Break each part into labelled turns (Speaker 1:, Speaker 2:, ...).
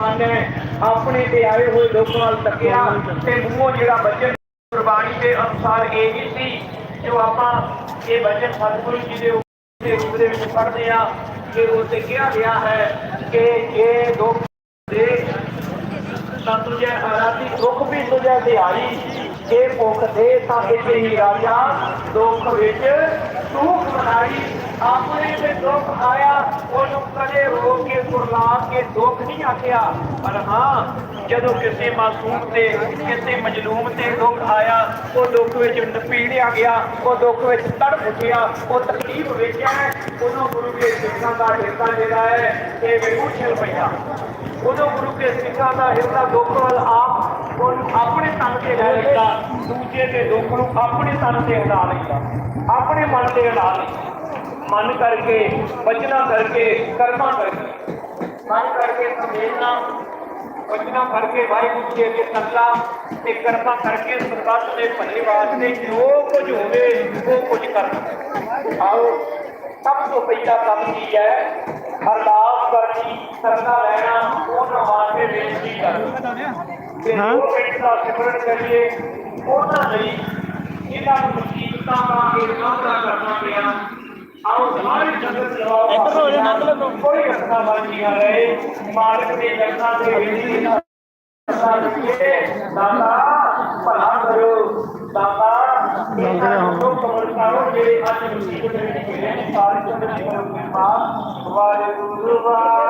Speaker 1: ਨੇ ਆਪਣੇ ਤੇ ਆਏ ਹੋਏ ਲੋਕਾਂ ਵੱਲ ਤੱਕਿਆ ਤੇ ਮੂੰਹੋਂ ਜਿਹੜਾ ਬਚਨ ਕੁਰਬਾਨੀ ਦੇ ਅਨੁਸਾਰ ਇਹ ਹੀ ਸੀ, ਜੋ ਆਪਾਂ ਇਹ ਬਚਨ ਸਤਿਗੁਰੂ ਜੀ ਦੇ ਦੇ ਰੂਪ ਦੇ ਵਿੱਚ ਪੜ੍ਹਦੇ ਆ ਕਿ ਉਹ ਤੇ ਕਿਹਾ ਗਿਆ ਹੈ ਕਿ ਇਹ ਦੁੱਖ ਦੇ ਸੰਤੁਜੈ ਆਰਾਤੀ ਦੁੱਖ ਵੀ ਤੁਝੈ ਦਿਹਾਈ ਜੇ ਭੁੱਖ ਦੇ ਤਾਂ ਇੱਥੇ ਹੀ ਰਾਜਾ, ਦੁੱਖ ਵਿੱਚ ਸੁਖ ਮਨਾਈ, ਆਪਣੇ ਤੇ ਦੁੱਖ ਆਇਆ, ਉਹਨੂੰ ਕਦੇ ਰੋ ਕੇ ਕੁਰਲਾ ਕੇ ਦੁੱਖ ਨਹੀਂ ਆਖਿਆ। ਪਰ ਹਾਂ, ਜਦੋਂ ਕਿਸੇ ਮਾਸੂਮ ਤੇ, ਕਿਸੇ ਮਜਲੂਮ ਤੇ ਦੁੱਖ ਆਇਆ, ਉਹ ਦੁੱਖ ਵਿੱਚ ਨਪੀੜਿਆ ਗਿਆ, ਉਹ ਦੁੱਖ ਵਿੱਚ ਤੜਪ ਉੱਠਿਆ ਉਹ ਤਕਲੀਫ ਵੇਖਿਆ ਹੈ। ਗੁਰੂ ਦੇ ਸਿੱਖਾਂ ਦਾ ਹਿਰਦਾ ਜਿਹੜਾ ਹੈ, ਇਹ ਵਿਭੂਸ਼ਣ ਪਈਆ। ਉਦੋਂ ਗੁਰੂ ਕੇ ਸਿੱਖਾਂ ਦਾ ਹਿਰਦਾ ਦੁੱਖ ਵੱਲ ਆਪ ਉਹਨੂੰ ਆਪਣੇ ਤਨ ਤੇ ਲੈ ਲੈਂਦਾ ਦੂਜੇ ਦੇ ਦੁੱਖ ਨੂੰ ਆਪਣੇ ਤਨ ਤੇ ਹਟਾ ਲੈਂਦਾ ਆਪਣੇ ਮਨ ਤੇ ਹਟਾ ਲੈਂਦਾ ਮਨ ਕਰਕੇ ਬਚਨਾ ਕਰਕੇ ਕਰਮਾਂ ਕਰਕੇ। ਮਨ ਕਰਕੇ ਸਮਝਣਾ ਬਚਨਾ ਕਰਕੇ ਵਾਹਿਗੁਰੂ ਜੀ ਅੱਗੇ ਸੰਤਾ ਤੇ ਕਰਮਾਂ ਕਰਕੇ ਸਰਬੱਤ ਦੇ ਭਲੇ ਵਾਸਤੇ ਜੋ ਕੁਝ ਹੋਵੇ ਉਹ ਕੁਝ ਕਰਨਾ। ਆਓ ਸਭ ਤੋਂ ਪਹਿਲਾ ਕੰਮ ਕੀ ਹੈ? ਅਰਦਾਸ ਕਰਨੀ ਸਰਦਾ ਲੈਣਾ ਉਹਨਾਂ ਵਾਸਤੇ ਬੇਨਤੀ ਕਰਨੀ। ਤੇ
Speaker 2: ਹਾਂ।
Speaker 1: ਜੋ ਪਿੰਡ ਦਾ ਸਿਮਰਨ ਕਰੀਏ ਉਹਨਾਂ ਲਈ ਇਹਨਾਂ ਨੂੰ ਮੁਸੀਬਤਾਂ ਦਾ ਇਹ ਸਾਹਮਣਾ ਕਰਨਾ ਆਓ ਸਾਰੀ ਜਗਤ ਲਵਾਓ
Speaker 2: ਇੱਕ ਹੋ ਜਾ ਮਤਲਬ
Speaker 1: ਕੋਈ ਰਸਤਾ ਬਾਕੀ ਆ ਰਹੇ। ਮਾਲਕ ਦੇ ਰਸਤਾ ਤੇ ਵੇਦੀ ਦਾਤਾ ਭਲਾ ਕਰੋ। ਦਾਤਾ ਤੋਂ ਕਮਲਕਾਰੋ ਜਿਹੜੇ ਅੱਜ ਮੁਸੀਬਤ ਵਿੱਚ ਨੇ ਸਾਰੇ ਜਗਤ ਦੀ ਕਮਲ ਕਿਰਪਾ ਵਾਹਿਗੁਰੂ ਵਾਹਿਗੁਰੂ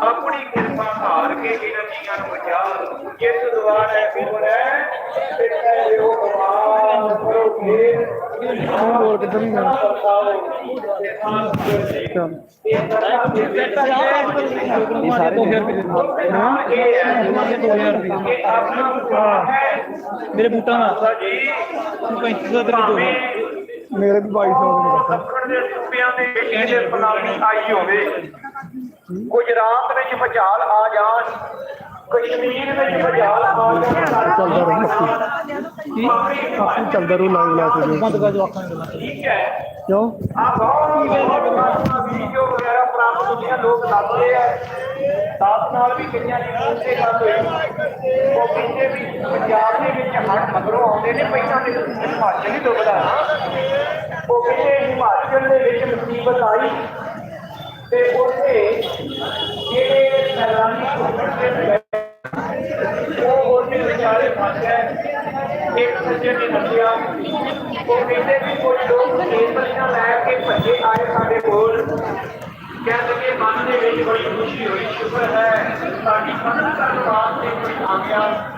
Speaker 1: ਆਪਣੀ ਕਿਰਪਾ ਧਾਰ ਕੇ ਇਹਨਾਂ ਜੀਆਂ ਨੂੰ ਬਚਾ ਜਿਸ ਦੁਆਰ ਹੈ ਕੋਲ ਹੈ ਤੇ ਉਹ ਭਗਵਾਨ ਕਰੋ ਮੇਰ
Speaker 2: छोड़
Speaker 1: के तभी मेरे। बूटा ना पैंती सौ मेरे भी बाईस सौ गुजरात में मचाल आ जान कश्मीर में मचाल
Speaker 2: आ जान ਕੀ? ਕਾਫੀ ਚੱਲਦਾ ਰੂ ਲਾਈਵ ਲਾ ਕੇ ਬੰਦ ਕਰ ਜੋ ਆਖਾਂ ਗੱਲਾਂ
Speaker 1: ਠੀਕ ਹੈ।
Speaker 2: ਕਿਉਂ?
Speaker 1: ਆ ਬਹੁਤ ਵੀਡੀਓ ਵਗੈਰਾ ਪ੍ਰਾਪਤ ਹੁੰਦੀਆਂ ਲੋਕ ਲੱਭਦੇ ਆ। ਸਾਥ ਨਾਲ ਵੀ ਕਈਆਂ ਦੀ ਉੱਤੇ ਗੱਲ ਹੋਈ। ਉਹ ਕਹਿੰਦੇ ਵੀ ਪੰਜਾਬ ਦੇ ਵਿੱਚ ਹਰ ਮਗਰੋਂ ਆਉਂਦੇ ਨੇ ਪਹਿਲਾਂ ਤੇ ਹਿਮਾਚਲ ਹੀ ਡੁੱਬਦਾ ਉਹ ਕਹਿੰਦੇ ਹਿਮਾਚਲ ਦੇ ਵਿੱਚ ਮੁਸੀਬਤ ਆਈ। ਤੇ ਉੱਥੇ ਜਿਹੜੇ ਸੈਲਾਨੀ ਉਹ ਉਹਦੇ ਵਿਚਾਰੇ ਫਸ ਗਏ। ਇੱਕ ਦੂਜੇ ਨੇ ਦੱਸਿਆ ਉਹ ਕਹਿੰਦੇ ਵੀ ਕੋਈ ਲੋਕ ਕੇਸਰੀਆਂ ਲੈ ਕੇ ਭੱਜੇ ਆਏ ਸਾਡੇ ਕੋਲ। ਕਹਿੰਦੇ ਕਿ ਮਨ ਦੇ ਵਿੱਚ ਬੜੀ ਖੁਸ਼ੀ ਹੋਈ, ਸ਼ੁਕਰ ਹੈ। ਸਾਡੀ ਮਦਦ ਕਰਨ ਵਾਸਤੇ ਕੋਈ ਆ ਗਿਆ